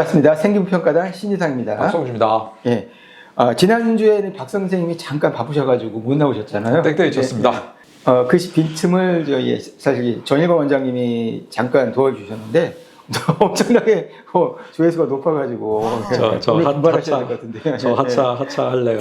반갑습니다. 생기부평가단 신이상입니다. 박성주입니다. 예. 아, 지난주에는 박 선생님이 잠깐 바쁘셔가지고 못 나오셨잖아요. 땡땡이 쳤습니다. 네. 어, 그 시- 빈틈을 저희 사실 전일관 원장님이 잠깐 도와주셨는데 엄청나게 어, 조회수가 높아가지고 저, 저 오늘 하- 분발하셔야 될 것 같은데. 저 하차 하차 할래요.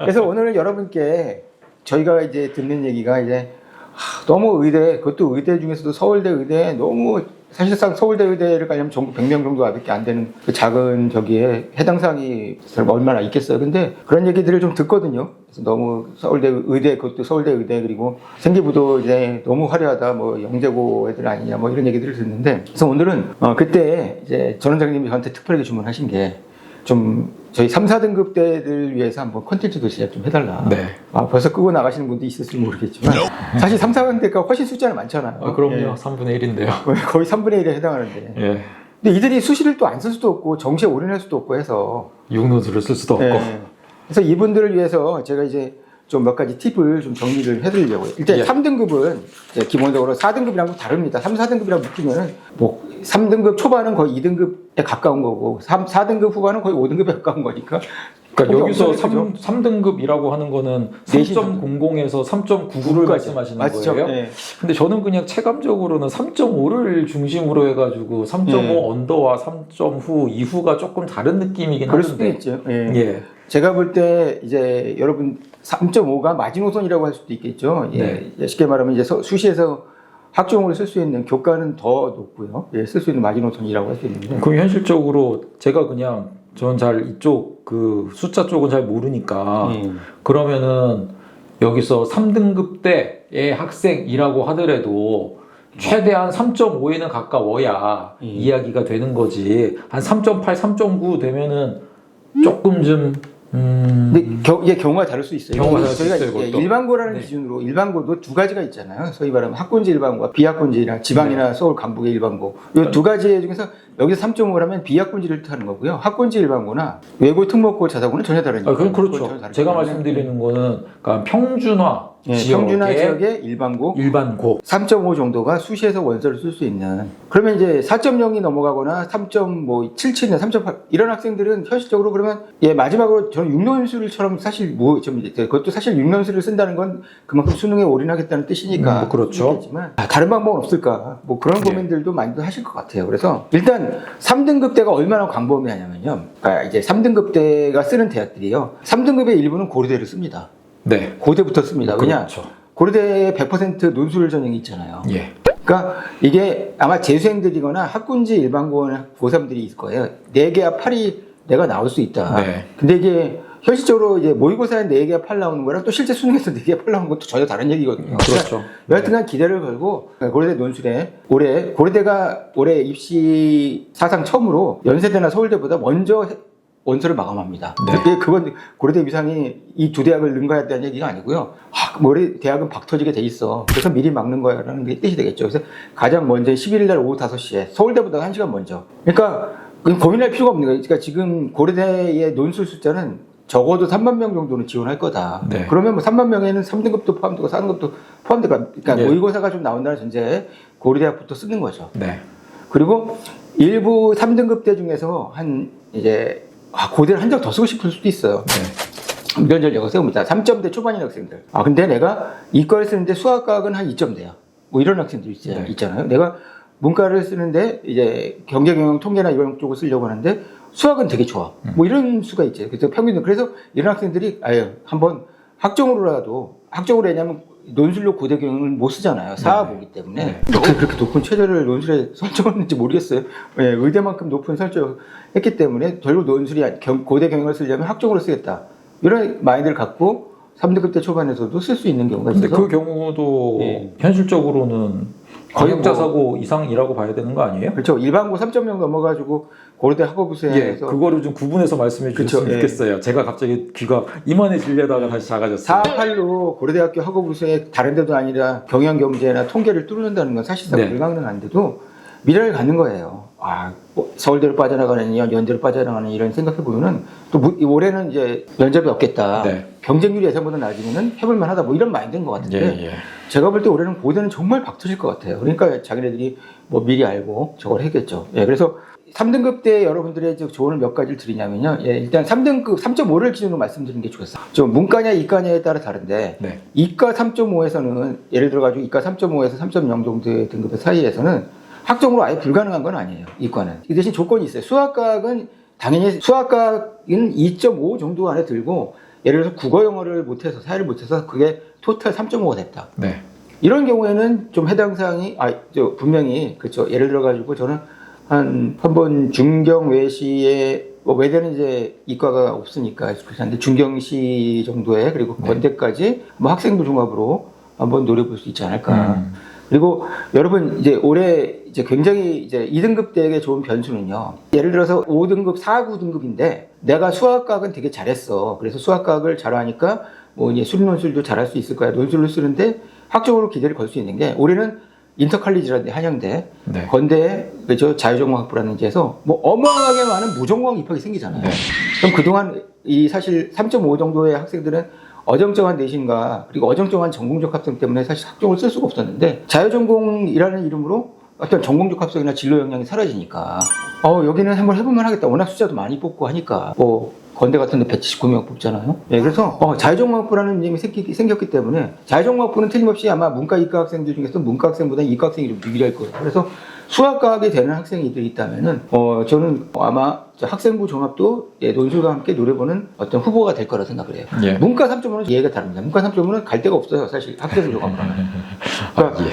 그래서 오늘은 여러분께 저희가 이제 듣는 얘기가 이제 하, 너무 의대, 그것도 의대 중에서도 서울대 의대 너무 사실상 서울대 의대를 가려면 전국 100명 정도밖에 안 되는 그 작은 저기에 해당 사항이 얼마나 있겠어요. 근데 그런 얘기들을 좀 듣거든요. 그래서 너무 서울대 의대, 그것도 서울대 의대 그리고 생기부도 이제 너무 화려하다, 뭐 영재고 애들 아니냐, 뭐 이런 얘기들을 듣는데 그래서 오늘은 어, 그때 이제 전 원장님이 저한테 특별하게 주문하신 게 좀 저희 3, 4등급 대들 위해서 한번 컨텐츠도 제작 좀 해달라. 네. 아, 벌써 끄고 나가시는 분도 있을지 모르겠지만 사실 3, 4등급대가 훨씬 숫자는 많잖아요. 아, 그럼요. 예. 3분의 1인데요. 거의 3분의 1에 해당하는데. 예. 근데 이들이 수시를 또 안 쓸 수도 없고 정시에 올인할 수도 없고 해서 육노수를 쓸 수도 없고. 예. 그래서 이분들을 위해서 제가 이제 좀 몇 가지 팁을 좀 정리를 해드리려고요. 일단 예. 3등급은 기본적으로 4등급이랑 좀 다릅니다. 3, 4등급이랑 묶이면은 뭐 3등급 초반은 거의 2등급에 가까운 거고 3, 4등급 후반은 거의 5등급에 가까운 거니까. 그러니까 여기서 엄청나게 3, 3등급이라고 하는 거는 내신 3.00에서 3.99를 말씀하시는 맞죠? 거예요? 예. 근데 저는 그냥 체감적으로는 3.5를 중심으로 해가지고 3.5 예. 언더와 3.후 이후가 조금 다른 느낌이긴 그럴 수도 하는데. 있죠. 예. 예. 제가 볼 때 이제 여러분 3.5가 마지노선이라고 할 수도 있겠죠. 예. 네. 쉽게 말하면 이제 서- 수시에서 학종으로 쓸수 있는 교과는 더 높고요. 예, 쓸 수 있는 마지노선이라고 할 수 있는데. 그럼 현실적으로 제가 그냥 전잘 이쪽 그 숫자 쪽은 잘 모르니까 예. 그러면은 여기서 3등급 때의 학생이라고 하더라도 최대한 3.5에는 가까워야 예. 이야기가 되는 거지 한 3.8, 3.9 되면은 조금 좀 음... 근데 겨, 이게 경우가 다를 수 있어요. 경우가 다를 수 저희가 있어요, 그것도. 일반고라는 네. 기준으로 일반고도 두 가지가 있잖아요. 소위 말하면 학군지 일반고와 비학군지나 지방이나 네. 서울 간북의 일반고. 이 두 가지 중에서 여기서 3.5를 하면 비학군지를 뜻하는 거고요. 학군지 일반고나 외고 특목고 자사고는 전혀 다르니까. 아, 그건 그렇죠. 제가. 말씀드리는 거는 그러니까 평준화 예, 평준화 지역의 일반고. 일반고. 3.5 정도가 수시에서 원서를 쓸 수 있는. 그러면 이제 4.0이 넘어가거나 3.77이나 3.8 이런 학생들은 현실적으로 그러면 예 마지막으로 저는 6년수를처럼 사실 뭐좀 그것도 사실 6년수를 쓴다는 건 그만큼 수능에 올인하겠다는 뜻이니까 음, 뭐 그렇죠. 있겠지만 아, 다른 방법은 없을까? 뭐 그런 네. 고민들도 많이 하실 것 같아요. 그래서 일단 3등급 대가 얼마나 광범위하냐면요. 그러니까 이제 3등급 대가 쓰는 대학들이요. 3등급의 일부는 고려대를 씁니다 네 고대부터 씁니다 왜냐 그렇죠. 고려대에 100% 논술 전형이 있잖아요. 예. 그러니까 이게 아마 재수생들이거나 학군지 일반고 고3들이 있을 거예요. 4개와 8이 내가 나올 수 있다. 네. 근데 이게 현실적으로 이제 모의고사에 4개와 8 나오는 거랑 또 실제 수능에서 4개와 8 나오는 것도 전혀 다른 얘기거든요. 그렇죠. 여하튼간 기대를 걸고 고려대 논술에 올해 고려대가 올해 입시 사상 처음으로 연세대나 서울대보다 먼저 원서를 마감합니다. 네. 그게 그건 고려대 위상이 이 두 대학을 능가했다는 얘기가 아니고요. 아, 뭐 우리 대학은 박 터지게 돼 있어. 그래서 미리 막는 거야라는 게 뜻이 되겠죠. 그래서 가장 먼저 11일 날 오후 5시에 서울대보다 1시간 먼저. 그러니까 그건 고민할 필요가 없는 거예요. 그러니까 지금 고려대의 논술 숫자는 적어도 3만 명 정도는 지원할 거다. 네. 그러면 뭐 3만 명에는 3등급도 포함되고 4등급도 포함되고 그러니까 네. 모의고사가 좀 나온다는 전제에 고려대학부터 쓰는 거죠. 네. 그리고 일부 3등급 대 중에서 한 이제 아, 고대를 한 장 더 쓰고 싶을 수도 있어요. 네. 면접력을 세웁니다. 3점대 초반인 학생들. 아, 근데 내가 이과를 쓰는데 수학과학은 한 2점대야. 뭐 이런 학생들 있, 네. 있잖아요. 내가 문과를 쓰는데 이제 경제, 경영, 통계나 이런 쪽을 쓰려고 하는데 수학은 되게 좋아. 음. 뭐 이런 수가 있죠. 그래서 평균, 그래서 이런 학생들이 아유, 한번 학종으로라도, 학종으로 왜냐면 논술로 고대 경영을 못 쓰잖아요. 사보기 때문에. 네. 어떻게 그렇게 높은 최저를 논술에 설정했는지 모르겠어요. 예, 의대만큼 높은 설정을 했기 때문에 결국 논술이 아니- 경- 고대 경영을 쓰려면 학종으로 쓰겠다. 이런 마인드를 갖고 3등급 대 초반에서도 쓸 수 있는 경우가 근데 있어서 그 경우도 예. 현실적으로는 거의 과격자 뭐- 사고 이상이라고 봐야 되는 거 아니에요? 그렇죠. 일반고 3.0 넘어가지고 고려대 예, 학업부서에서 그거를 좀 구분해서 말씀해 그쵸, 주셨으면 예. 좋겠어요. 제가 갑자기 귀가 이만해지려다가 다시 작아졌어요. 4.8로 고려대학교 학업부서에 다른 데도 아니라 경영경제나 통계를 뚫는다는 건 사실상 네. 불가능한데도 미래를 갖는 거예요. 아, 뭐 서울대로 빠져나가느냐, 연대로 빠져나가느냐 이런 생각해 보면은 또 무- 올해는 이제 면접이 없겠다. 네. 경쟁률이 예상보다 낮으면은 해볼 만 하다. 뭐 이런 마인드인 것 같은데. 예, 예. 제가 볼 때 올해는 고대는 정말 박터질 것 같아요. 그러니까 자기네들이 뭐 미리 알고 저걸 했겠죠. 예, 그래서 3등급 때 여러분들의 저 조언을 몇 가지를 드리냐면요. 예, 일단 3등급 3.5를 기준으로 말씀드리는 게 좋겠어요. 좀 문과냐 이과냐에 따라 다른데 네. 이과 3.5에서는 예를 들어 가지고 이과 3.5에서 3.0 정도의 등급의 사이에서는 학종으로 아예 불가능한 건 아니에요. 이과는. 이 대신 조건이 있어요. 수학과학은 당연히 수학과학은 2.5 정도 안에 들고 예를 들어서 국어 영어를 못해서 사회를 못해서 그게 토탈 3.5가 됐다. 네. 이런 경우에는 좀 해당 사항이 아, 저 분명히 그렇죠. 예를 들어 가지고 저는 한 한 번 중경 외시에 뭐 외대는 이제 이과가 없으니까 그렇는데 중경시 정도에 그리고 네. 건대까지 뭐 학생부 종합으로 한번 노려볼 수 있지 않을까. 음. 그리고 여러분 이제 올해 이제 굉장히 이제 2등급 대에 좋은 변수는요. 예를 들어서 5등급, 4, 9등급인데 내가 수학과학은 되게 잘했어. 그래서 수학과학을 잘하니까 뭐 이제 수리 논술도 잘할 수 있을 거야. 논술로 쓰는데 학적으로 기대를 걸 수 있는 게 올해는 인터칼리지라든지 한양대, 네. 건대, 그죠 자유전공학부라는 데서 뭐 어마어마하게 많은 무전공학 입학이 생기잖아요. 네. 그럼 그동안 이 사실 3.5 정도의 학생들은 어정쩡한 내신과 그리고 어정쩡한 전공적 합성 때문에 사실 학종을 쓸 수가 없었는데 자유전공이라는 이름으로 어떤 전공적 합성이나 진로 역량이 사라지니까 어 여기는 한번 해보면 하겠다 워낙 숫자도 많이 뽑고 하니까 뭐 건대 같은 데 179명 뽑잖아요 예, 그래서 어, 자유전공학부라는 이름이 생기, 생겼기 때문에 자유전공학부는 틀림없이 아마 문과 이과 학생들 중에서 문과 학생보다 이과 학생이 좀 유리할 거예요 그래서 수학과학이 되는 학생이들이 있다면은 어 저는 아마 저 학생부 종합도 예, 논술과 함께 노려보는 어떤 후보가 될 거라 생각을 해요. 예. 문과 3.5는 이해가 다릅니다. 문과 3.5는 갈 데가 없어요, 사실 학생부 종합으로는. 그러니까 아, 예.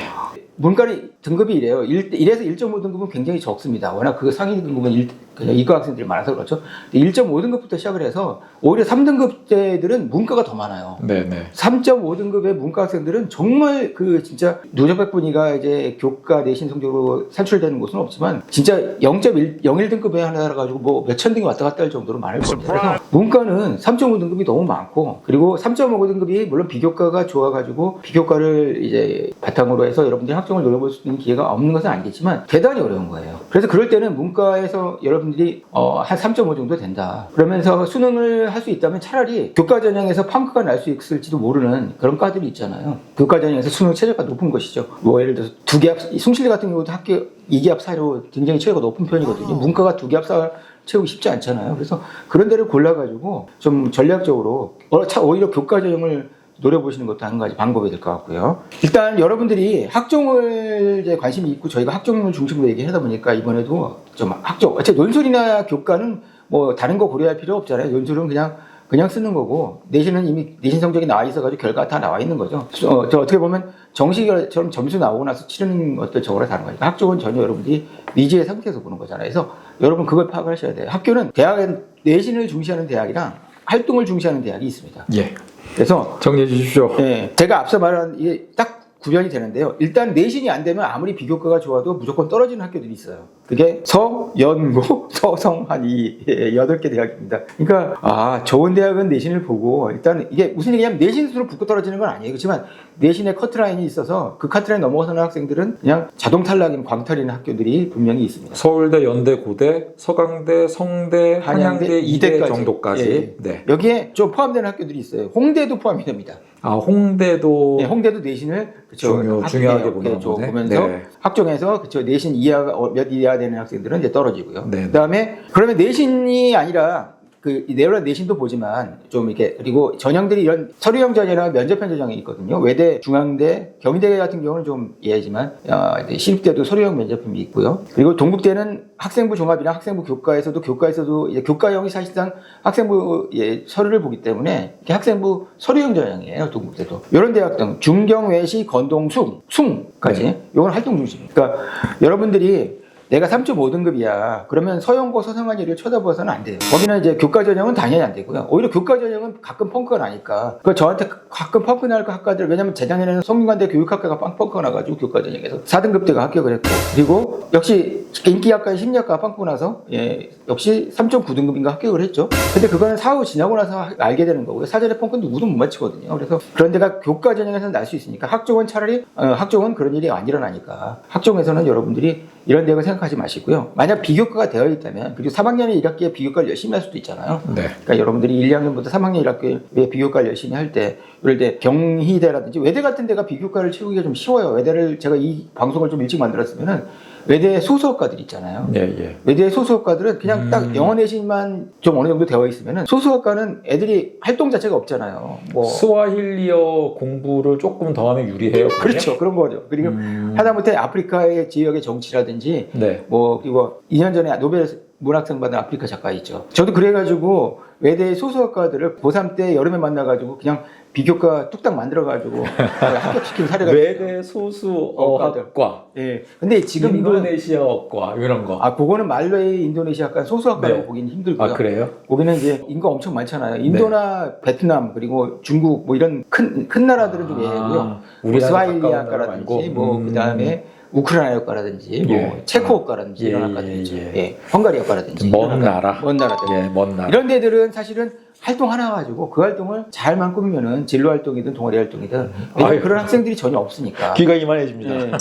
문과는 등급이 이래요. 1, 1에서 1.5 등급은 굉장히 적습니다. 워낙 그 상위 등급은 일- 그냥 이과 학생들이 많아서 그렇죠. 1.5 등급부터 시작을 해서 오히려 3등급 때들은 문과가 더 많아요. 네, 네. 3.5등급의 문과 학생들은 정말 그 진짜 누적 백분위가 이제 교과 내신 성적으로 산출되는 곳은 없지만 진짜 0.1, 01등급에 하나 가지고 뭐 몇천 등이 왔다 갔다 할 정도로 많을 겁니다. 그래서 문과는 3.5등급이 너무 많고 그리고 3.5등급이 물론 비교과가 좋아가지고 비교과를 이제 바탕으로 해서 여러분들이 학종을 노려볼 수 있는 기회가 없는 것은 아니겠지만 대단히 어려운 거예요. 그래서 그럴 때는 문과에서 여러 분들이 어, 한 3.5 정도 된다. 그러면서 수능을 할 수 있다면 차라리 교과 전형에서 펑크가 날 수 있을지도 모르는 그런 과들이 있잖아요. 교과 전형에서 수능 최저가 높은 것이죠. 뭐 예를 들어서 두 개합, 숭실리 같은 경우도 학교 2개합 사이로 굉장히 최저가 높은 편이거든요. 문과가 두 개합 사 채우기 쉽지 않잖아요. 그래서 그런 데를 골라가지고 좀 전략적으로 어, 차- 오히려 교과 전형을 노려보시는 것도 한 가지 방법이 될 것 같고요. 일단 여러분들이 학종을 이제 관심이 있고 저희가 학종을 중심으로 얘기하다 보니까 이번에도 좀 학종, 어차피 논술이나 교과는 뭐 다른 거 고려할 필요 없잖아요. 논술은 그냥 그냥 쓰는 거고 내신은 이미 내신 성적이 나와 있어가지고 결과 다 나와 있는 거죠. 어, 저 어떻게 보면 정시처럼 점수 나오고 나서 치르는 것들 저거랑 다른 거니까 학종은 전혀 여러분들이 미지의 상태에서 보는 거잖아요. 그래서 여러분 그걸 파악하셔야 돼요. 학교는 대학은 내신을 중시하는 대학이랑 활동을 중시하는 대학이 있습니다. 예. 그래서 정리해 주십시오. 예, 제가 앞서 말한 이게 딱 구별이 되는데요. 일단 내신이 안 되면 아무리 비교과가 좋아도 무조건 떨어지는 학교들이 있어요. 그게 서, 연고, 서성 한이 예, 여덟 개 대학입니다. 그러니까 아 좋은 대학은 내신을 보고 일단 이게 무슨 얘기냐면 내신 수로 붙고 떨어지는 건 아니에요. 그렇지만 내신에 커트라인이 있어서 그 커트라인 넘어서는 학생들은 그냥 자동 탈락인 광탈인 학교들이 분명히 있습니다. 서울대, 연대, 고대, 서강대, 성대, 한양대, 한양대, 이대 이대까지. 정도까지. 예, 예. 네. 여기에 좀 포함되는 학교들이 있어요. 홍대도 포함이 됩니다. 아, 홍대도 네, 홍대도 내신을 그쵸, 중요- 중요하게 보는 좀 거네. 보면서 네. 학종에서 그쵸 내신 이하가 어, 몇 이하 되는 학생들은 이제 떨어지고요. 네, 네. 그다음에 그러면 내신이 아니라 그 내로라 내신도 보지만 좀 이렇게 그리고 전형들이 이런 서류형 전형이나 면접형 전형이 있거든요. 외대, 중앙대, 경희대 같은 경우는 좀 예지만 어, 이제 시립대도 서류형 면접형이 있고요. 그리고 동국대는 학생부 종합이나 학생부 교과에서도 교과에서도 이제 교과형이 사실상 학생부 예, 서류를 보기 때문에 학생부 서류형 전형이에요. 동국대도 이런 대학 등 중경, 외시, 건동, 숭, 숭까지 네. 이건 활동 중심. 그러니까 여러분들이 내가 3.5등급이야. 그러면 서영고 서성한이를 쳐다봐서는 안 돼요. 거기는 이제 교과 전형은 당연히 안 되고요. 오히려 교과 전형은 가끔 펑크가 나니까. 그 저한테 가끔 펑크 날 학과들 왜냐면 재작년에는 성균관대 교육학과가 빵 펑크가 나가지고 교과 전형에서 4등급 대가 합격을 했고 그리고 역시 인기학과의 심리학과가 빵꾸 나서 예, 역시 3.9등급인가 합격을 했죠. 근데 그거는 사후 지나고 나서 알게 되는 거고요. 사전에 펑크는 누구도 못 맞히거든요. 그래서 그런 데가 교과 전형에서는 날 수 있으니까 학종은 차라리 어, 학종은 그런 일이 안 일어나니까 학종에서는 여러분들이 이런 대학을 생각하지 마시고요. 만약 비교과가 되어 있다면 그리고 3학년에 1학기에 비교과를 열심히 할 수도 있잖아요. 네. 그러니까 여러분들이 1, 2학년부터 3학년 1학기에 비교과를 열심히 할 때, 이럴 때 경희대라든지 외대 같은 데가 비교과를 채우기가 좀 쉬워요. 외대를 제가 이 방송을 좀 일찍 만들었으면은 외대 소수학과들 있잖아요. 예, 예. 외대 소수학과들은 그냥 음. 딱 영어 내신만 좀 어느 정도 되어 있으면은 소수학과는 애들이 활동 자체가 없잖아요. 뭐 스와힐리어 공부를 조금 더 하면 유리해요. 그러면? 그렇죠 그런 거죠. 그리고 음. 하다못해 아프리카의 지역의 정치라든지 네. 뭐 그리고 2년 전에 노벨 문학상 받은 아프리카 작가 있죠. 저도 그래가지고 외대 소수학과들을 고3 때 여름에 만나가지고 그냥 비교과 뚝딱 만들어가지고 합격시킨 사례가. 외대 소수 어학과, 예. 근데 지금 인도네시아어과 이런 거. 아 그거는 말레이 인도네시아과 소수학과라고 네. 보기는 힘들고요. 아 그래요? 거기는 이제 인구가 엄청 많잖아요. 인도나 베트남 그리고 중국 뭐 이런 큰 큰 나라들은 좀 예고요. 아, 뭐 우리나라 스와힐리아과라든지 뭐 음. 그다음에 우크라이나과라든지 뭐 예. 체코어과라든지 예, 이런 예, 학과들 있죠. 예. 예. 헝가리어과라든지 먼 이런 나라. 먼 나라들. 예, 먼 나라. 이런 데들은 사실은 활동 하나 가지고 그 활동을 잘만 꾸미면은 진로 활동이든 동아리 활동이든 아유. 그런 학생들이 전혀 없으니까. 귀가 이만해집니다. 예.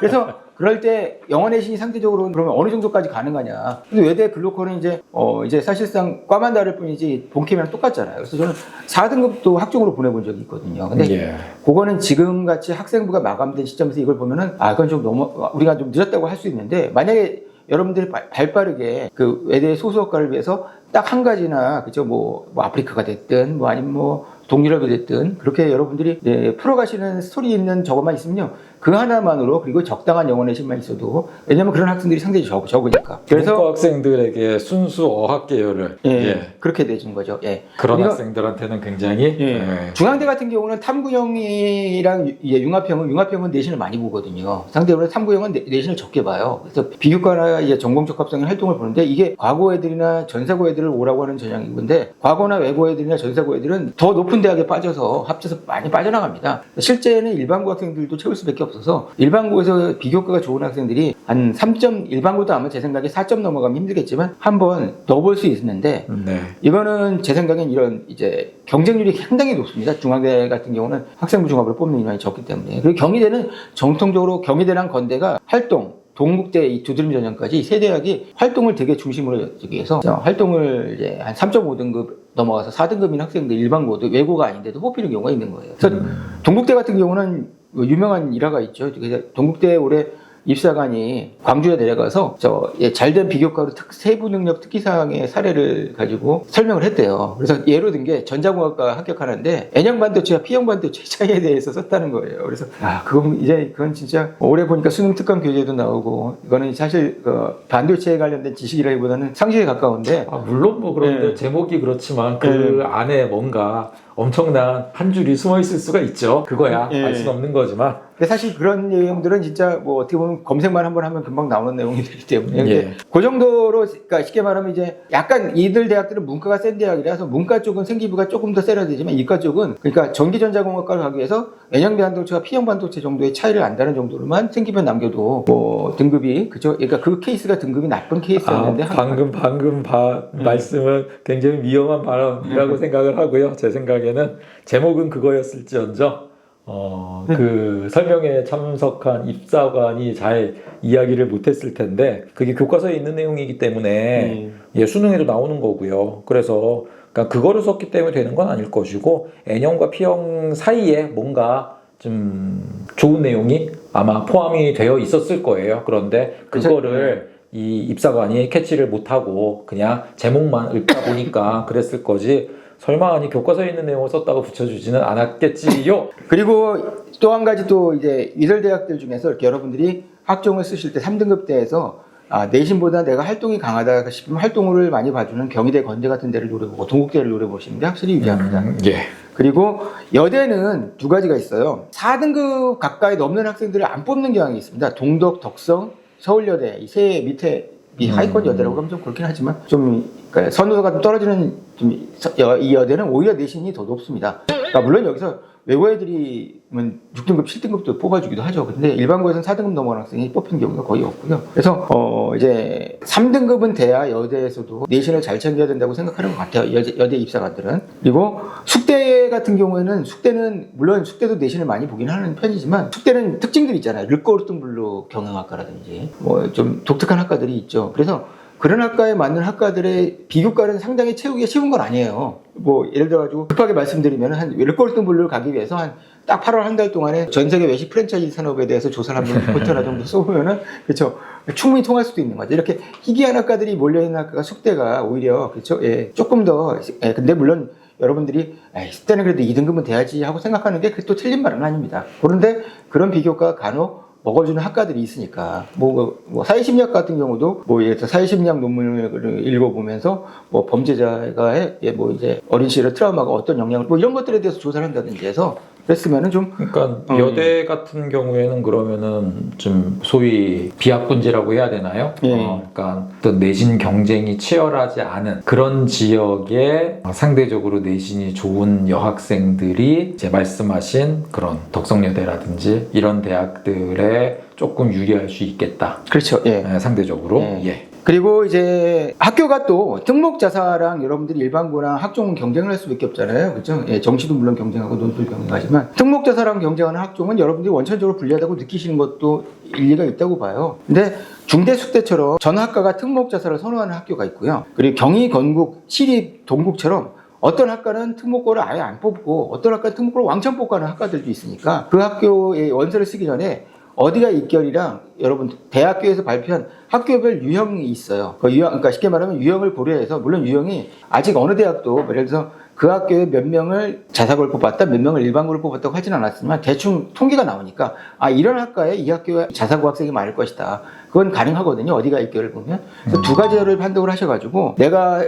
그래서 그럴 때 영어 내신이 상대적으로 그러면 어느 정도까지 가능하냐. 근데 외대 글로컬은 이제 어 이제 사실상 과만 다를 뿐이지 본캠이랑 똑같잖아요. 그래서 저는 4등급도 학종으로 보내본 적이 있거든요. 근데 예. 그거는 지금 같이 학생부가 마감된 시점에서 이걸 보면은 아 그건 좀 너무 우리가 좀 늦었다고 할 수 있는데 만약에 여러분들이 발, 발빠르게 그 외대 소수학과를 위해서 딱 한 가지나 그죠 뭐, 뭐 아프리카가 됐든 뭐 아니면 뭐 동유럽이 됐든 그렇게 여러분들이 네, 풀어가시는 스토리 있는 저것만 있으면요 그 하나만으로 그리고 적당한 영어 내신만 있어도 왜냐면 그런 학생들이 상당히 적, 적으니까 그래서 문과 학생들에게 순수 어학 계열을 예, 예. 그렇게 되는 거죠 예 그런 그러니까 학생들한테는 굉장히 예. 예. 중앙대 같은 경우는 탐구형이랑 유- 예, 융합형은 융합형은 내신을 많이 보거든요. 상대적으로 탐구형은 내, 내신을 적게 봐요. 그래서 비교과나 이제 전공 적 합성의 활동을 보는데 이게 과거 애들이나 전사고 애들을 오라고 하는 전형인데 과거나 외고 애들이나 전사고 애들은 더 높은 대학에 빠져서 합쳐서 많이 빠져나갑니다. 실제는 일반고 학생들도 채울 수밖에 없어 서 일반고에서 비교과가 좋은 학생들이 한 3점 일반고도 아마 제 생각에 4점 넘어가면 힘들겠지만 한번 넣어볼 수 있는데 네. 이거는 제 생각엔 이런 이제 경쟁률이 상당히 높습니다. 중앙대 같은 경우는 학생부 종합을 뽑는 인원이 적기 때문에. 그리고 경희대는 정통적으로 경희대랑 건대가 활동, 동국대 이 두드림 전형까지 세 대학이 활동을 되게 중심으로 저기 해서 활동을 이제 한 3.5등급 넘어가서 4등급인 학생들 일반고도 외고가 아닌데도 뽑히는 경우가 있는 거예요. 그래서 동국대 같은 경우는 뭐 유명한 일화가 있죠. 동국대 올해 입사관이 광주에 내려가서 저 예, 잘된 비교과로 특, 세부 능력 특기사항의 사례를 가지고 설명을 했대요. 그래서 예로 든 게 전자공학과 합격하는데 N형 반도체와 P형 반도체 차이에 대해서 썼다는 거예요. 그래서 아 그건 이제 그건 진짜 올해 보니까 수능 특강 교재도 나오고 이거는 사실 그 반도체에 관련된 지식이라기보다는 상식에 가까운데 아, 물론 뭐 그런데 예. 제목이 그렇지만 그 안에 뭔가 엄청난 한 줄이 숨어 있을 수가 있죠. 그거야 예. 알 수는 없는 거지만 근데 사실 그런 내용들은 진짜 뭐 어떻게 보면 검색만 한번 하면 금방 나오는 내용이 되기 때문에 예. 그 정도로 그러니까 쉽게 말하면 이제 약간 이들 대학들은 문과가 센 대학이라서 문과 쪽은 생기부가 조금 더 세야 되지만 이과 쪽은 그러니까 전기전자공학과를 가기 위해서 N형 반도체와 P형 반도체 정도의 차이를 안다는 정도로만 생기면 남겨도 뭐 등급이 그죠 그러니까 그 케이스가 등급이 나쁜 아, 케이스였는데 한- 방금 방금 바- 음. 말씀은 굉장히 위험한 발언이라고 생각을 하고요. 제 생각에는 제목은 그거였을지언정 어, 네. 그 설명에 참석한 입사관이 잘 이야기를 못했을 텐데 그게 교과서에 있는 내용이기 때문에 음. 예, 수능에도 나오는 거고요. 그래서 그러니까 그거를 썼기 때문에 되는 건 아닐 것이고 N형과 P형 사이에 뭔가 좀 좋은 내용이 아마 포함이 되어 있었을 거예요. 그런데? 그거를 이 입사관이 캐치를 못하고 그냥 제목만 읽다 보니까 그랬을 거지 설마 아니 교과서에 있는 내용을 썼다고 붙여주지는 않았겠지요? 그리고 또 한 가지 또 이제 이들 대학들 중에서 이렇게 여러분들이 학종을 쓰실 때 3등급 대에서 아, 내신보다 내가 활동이 강하다 싶으면 활동을 많이 봐주는 경희대, 건대 같은 데를 노려보고 동국대를 노려보시는 게 확실히 유리합니다. 음, 예. 그리고 여대는 두 가지가 있어요. 4등급 가까이 넘는 학생들을 안 뽑는 경향이 있습니다. 동덕, 덕성, 서울여대 이 세 밑에 이 음. 하위권 여대라고 하면 좀 그렇긴 하지만 좀 그러니까 선호도가 좀 떨어지는 좀 이 여대는 오히려 내신이 더 높습니다. 그러니까 물론 여기서 외고 애들이면 6등급, 7등급도 뽑아주기도 하죠. 근데 일반고에서는 4등급 넘어간 학생이 뽑힌 경우가 거의 없고요. 그래서 어 이제 3등급은 돼야 여대에서도 내신을 잘 챙겨야 된다고 생각하는 것 같아요. 여대, 여대 입사관들은. 그리고 숙대 같은 경우에는 숙대는 물론 숙대도 내신을 많이 보긴 하는 편이지만 숙대는 특징들이 있잖아요. 르꼬르등블루 경영학과라든지 뭐 좀 독특한 학과들이 있죠. 그래서 그런 학과에 맞는 학과들의 비교과는 상당히 채우기가 쉬운 건 아니에요. 뭐 예를 들어가지고 급하게 말씀드리면 한 르꼴등블루를 가기 위해서 한 딱 8월 한 달 동안에 전 세계 외식 프랜차이즈 산업에 대해서 조사를 한번 리포트나 정도 써보면은 그렇죠 충분히 통할 수도 있는 거죠. 이렇게 희귀한 학과들이 몰려있는 학과가 숙대가 오히려 그렇죠 예, 조금 더 예, 근데 물론 여러분들이 숙대는 그래도 2등급은 돼야지 하고 생각하는 게 또 틀린 말은 아닙니다. 그런데 그런 비교과 간혹 먹어주는 학과들이 있으니까. 뭐, 뭐 사회심리학 같은 경우도 뭐 예를 사회심리학 논문을 읽어보면서 뭐 범죄자가 뭐 이제 어린 시절의 트라우마가 어떤 영향을 뭐 이런 것들에 대해서 조사를 한다든지 해서 그랬으면은 좀 그러니까 음. 여대 같은 경우에는 그러면은 좀 소위 비학분지라고 해야 되나요? 예. 어, 그러니까 어떤 내신 경쟁이 치열하지 않은 그런 지역에 상대적으로 내신이 좋은 여학생들이 이제 말씀하신 그런 덕성여대라든지 이런 대학들에 조금 유리할 수 있겠다. 그렇죠. 예. 예, 상대적으로. 예. 예. 그리고 이제 학교가 또 특목자사랑 여러분들이 일반고랑 학종은 경쟁을 할 수밖에 없잖아요. 그렇죠? 예, 정시도 물론 경쟁하고 논술 경쟁하지만 특목자사랑 경쟁하는 학종은 여러분들이 원천적으로 불리하다고 느끼시는 것도 일리가 있다고 봐요. 근데 중대 숙대처럼 전 학과가 특목자사를 선호하는 학교가 있고요. 그리고 경희, 건국, 시립, 동국처럼 어떤 학과는 특목고를 아예 안 뽑고 어떤 학과는 특목고를 왕창 뽑고 하는 학과들도 있으니까 그 학교에 원서를 쓰기 전에 어디가 입결이랑 여러분 대학교에서 발표한 학교별 유형이 있어요. 그 유형, 그러니까 쉽게 말하면 유형을 고려해서 물론 유형이 아직 어느 대학도 뭐 예를 들어서 그 학교에 몇 명을 자사고를 뽑았다, 몇 명을 일반고를 뽑았다고 하진 않았지만 대충 통계가 나오니까 아 이런 학과에 이 학교에 자사고 학생이 많을 것이다. 그건 가능하거든요. 어디가 입결을 보면 그래서 두 가지를 판독을 하셔가지고 내가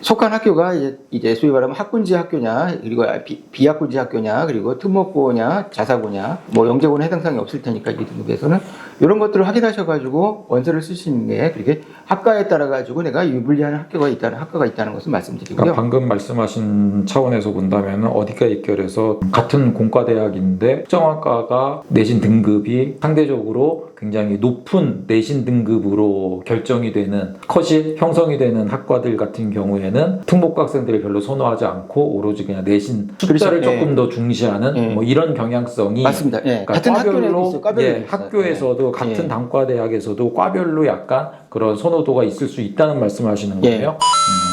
속한 학교가 이제, 소위 말하면 학군지 학교냐, 그리고 비, 비학군지 학교냐, 그리고 특목고냐, 자사고냐, 뭐 영재고는 해당 사항이 없을 테니까 이 등급에서는 이런 것들을 확인하셔가지고 원서를 쓰시는 게 그렇게 학과에 따라 가지고 내가 유불리한 학교가 있다는 학과가 있다는 것을 말씀드리고요. 그러니까 방금 말씀하신 차원에서 본다면 어디가 입결해서 같은 공과대학인데 특정 학과가 내신 등급이 상대적으로 굉장히 높은 내신 등급으로 결정이 되는 컷이 형성이 되는 학과들 같은 경우에 는 특목고 학생들을 별로 선호하지 않고 오로지 그냥 내신 숫자를 그렇죠. 조금 더 중시하는 예. 뭐 이런 경향성이 맞습니다. 예. 그러니까 같은 학교에도 있어요. 과별로 예, 있어요. 학교에서도 같은 예. 단과 대학에서도 과별로 약간 그런 선호도가 있을 수 있다는 말씀하시는 예. 거예요.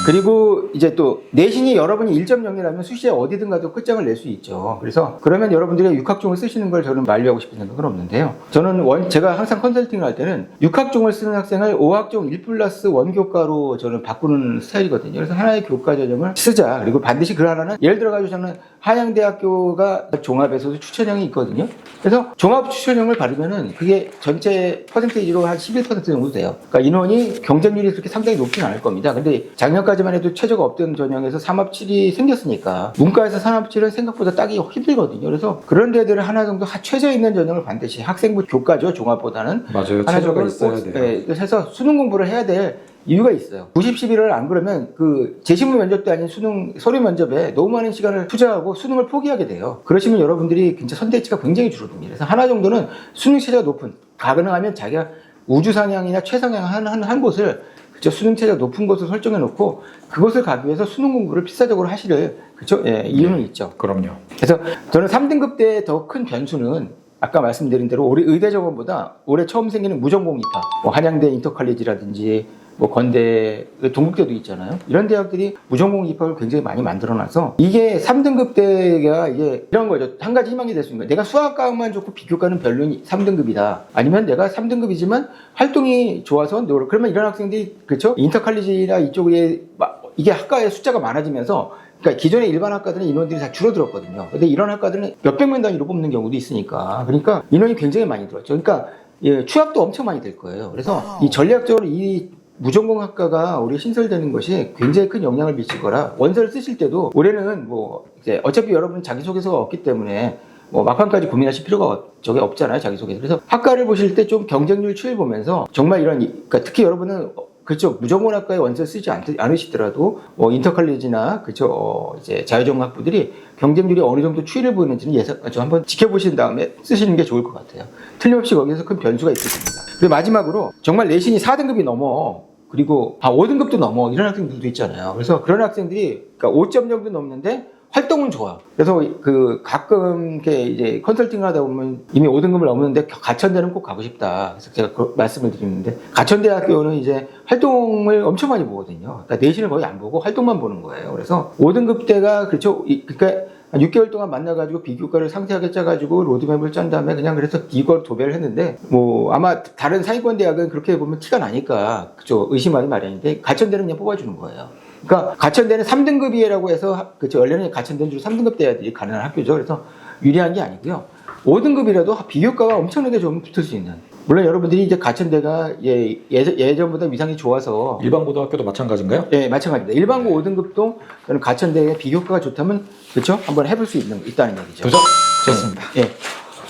그리고 이제 또 내신이 여러분이 1.0이라면 수시에 어디든 가도 끝장을 낼 수 있죠. 그래서 그러면 여러분들이 육학종을 쓰시는 걸 저는 만류하고 싶은 생각은 없는데요. 저는 원 제가 항상 컨설팅을 할 때는 육학종을 쓰는 학생을 5학종 1 플러스 원교과로 저는 바꾸는 스타일이거든요. 그래서 하나의 교과 전형을 쓰자. 그리고 반드시 그 하나는 예를 들어가지고 저는 한양대학교가 종합에서도 추천형이 있거든요. 그래서 종합 추천형을 받으면은 그게 전체 퍼센테이지로 한 11% 정도 돼요. 그러니까 인원이 경쟁률이 그렇게 상당히 높지는 않을 겁니다. 근데 작년까지만 해도 최저가 없던 전형에서 삼합7이 생겼으니까 문과에서 삼합7은 생각보다 따기 힘들거든요. 그래서 그런 데들을 하나 정도 하- 최저 있는 전형을 반드시 학생부 교과죠. 종합보다는 맞아요. 하나 체저가 정도 있어야 꼭- 돼요. 예, 해서 수능 공부를 해야 될 이유가 있어요. 90, 11을 안 그러면 그 재신문 면접도 아닌 수능 서류 면접에 너무 많은 시간을 투자하고 수능을 포기하게 돼요. 그러시면 여러분들이 진짜 선택지가 굉장히 줄어듭니다. 그래서 하나 정도는 수능 체제가 높은 가능하면 자기가 우주 상향이나 최상향 한, 한, 한 곳을 그쵸 수능 체제가 높은 곳을 설정해 놓고 그것을 가기 위해서 수능 공부를 필사적으로 하시를 그쵸 예, 이유는 있죠. 그럼요. 그래서 저는 3등급 때 더 큰 변수는 아까 말씀드린 대로 올해 의대 정원보다 올해 처음 생기는 무전공 입학, 뭐 한양대 인터칼리지라든지 뭐 건대, 동국대도 있잖아요. 이런 대학들이 무전공 입학을 굉장히 많이 만들어놔서 이게 3등급 때가 이게 이런 거죠. 한 가지 희망이 될 수 있는 거예요. 내가 수학과만 좋고 비교과는 별로니 3등급이다. 아니면 내가 3등급이지만 활동이 좋아서 노력. 그러면 이런 학생들이 그렇죠? 인터칼리지나 이쪽에 막 이게 학과의 숫자가 많아지면서 그러니까 기존의 일반 학과들은 인원들이 다 줄어들었거든요. 근데 이런 학과들은 몇백 명 단위로 뽑는 경우도 있으니까 그러니까 인원이 굉장히 많이 들었죠. 그러니까 예, 취업도 엄청 많이 될 거예요. 그래서 이 전략적으로 이 무전공 학과가 올해 신설되는 것이 굉장히 큰 영향을 미칠 거라 원서를 쓰실 때도 올해는 뭐 이제 어차피 여러분 자기소개서가 없기 때문에 뭐 막판까지 고민하실 필요가 없- 저게 없잖아요 자기소개서. 그래서 학과를 보실 때 좀 경쟁률 추이를 보면서 정말 이런 이- 그러니까 특히 여러분은 그렇죠. 무정원학과에 원서 쓰지 않, 않으시더라도 뭐 인터컬리지나 그렇죠. 어, 이제 자유전공학부들이 경쟁률이 어느 정도 추이를 보이는지는 예상 좀 한번 지켜보신 다음에 쓰시는 게 좋을 것 같아요. 틀림없이 거기서 큰 변수가 있을 겁니다. 그리고 마지막으로 정말 내신이 4등급이 넘어 그리고 아 5등급도 넘어 이런 학생들도 있잖아요. 그래서 그런 학생들이 그러니까 5점 정도 넘는데 활동은 좋아. 그래서 그 가끔 이렇게 이제 컨설팅을 하다 보면 이미 5등급을 넘는데 가천대는 꼭 가고 싶다. 그래서 제가 그 말씀을 드리는데 가천대학교는 이제 활동을 엄청 많이 보거든요. 그러니까 내신을 거의 안 보고 활동만 보는 거예요. 그래서 5등급 때가 그렇죠. 이- 그러니까 한 6개월 동안 만나가지고 비교과를 상세하게 짜가지고 로드맵을 짠 다음에 그냥 그래서 기과로 도배를 했는데 뭐 아마 다른 상위권 대학은 그렇게 보면 티가 나니까 그죠 의심하기 마련인데 가천대는 그냥 뽑아주는 거예요. 그러니까 가천대는 3등급이라고 해서 그죠 원래는 가천대는 주로 3등급 대학들이 가능한 학교죠. 그래서 유리한 게 아니고요. 5등급이라도 비교과가 엄청나게 좀 붙을 수 있는. 물론 여러분들이 이제 가천대가 예, 예전, 예전보다 위상이 좋아서 일반 고등학교도 마찬가지인가요? 예, 마찬가지입니다. 일반고 5등급도 저는 가천대의 비교과가 좋다면 그렇죠? 한번 해볼 수 있는 있다는 얘기죠. 도전 좋습니다. 예.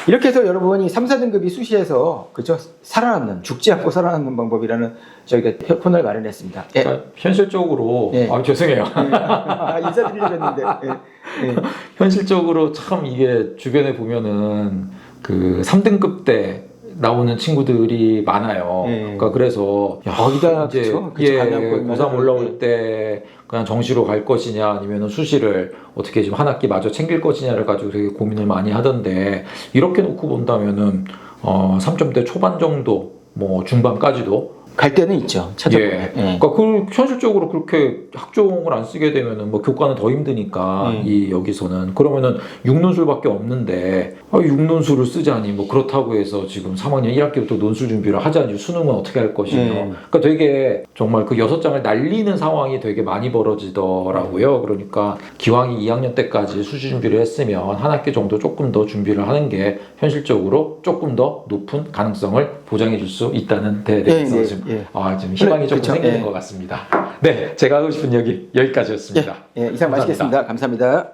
이렇게 해서 여러분이 3, 4등급이 수시에서 그죠 살아남는 죽지 않고 살아남는 방법이라는 저희가 코너를 마련했습니다. 예. 그러니까 현실적으로 예. 아 죄송해요. 아, 인사드리려고 했는데 예. 예. 현실적으로 참 이게 주변에 보면은 그 3등급 때 나오는 친구들이 많아요. 예. 그러니까 그래서 야, 거기다 이제 그쵸? 그쵸, 예, 가면 고3 예. 올라올 때 그냥 정시로 갈 것이냐 아니면 수시를 어떻게 지금 한 학기 마저 챙길 것이냐를 가지고 되게 고민을 많이 하던데 이렇게 놓고 본다면은 어 3점대 초반 정도 뭐 중반까지도 갈 때는 있죠. 예. 찾아보면. 예. 그러니까 그 현실적으로 그렇게 학종을 안 쓰게 되면은 뭐 교과는 더 힘드니까 음. 이 여기서는 그러면은 육론술밖에 없는데 아, 육론술을 쓰자니 뭐 그렇다고 해서 지금 3학년 1학기부터 논술 준비를 하자니 수능은 어떻게 할 것이며 음. 그러니까 되게 정말 그 여섯 장을 날리는 상황이 되게 많이 벌어지더라고요. 그러니까 기왕이 2학년 때까지 수시 준비를 했으면 한 학기 정도 조금 더 준비를 하는 게 현실적으로 조금 더 높은 가능성을 보장해 줄 수 있다는 데 대해서 예, 예, 좀 예. 아, 좀 희망이 조금 그쵸, 생기는 예. 것 같습니다. 네, 제가 하고 싶은 얘기 여기까지였습니다. 예, 이상 감사합니다. 마치겠습니다. 감사합니다.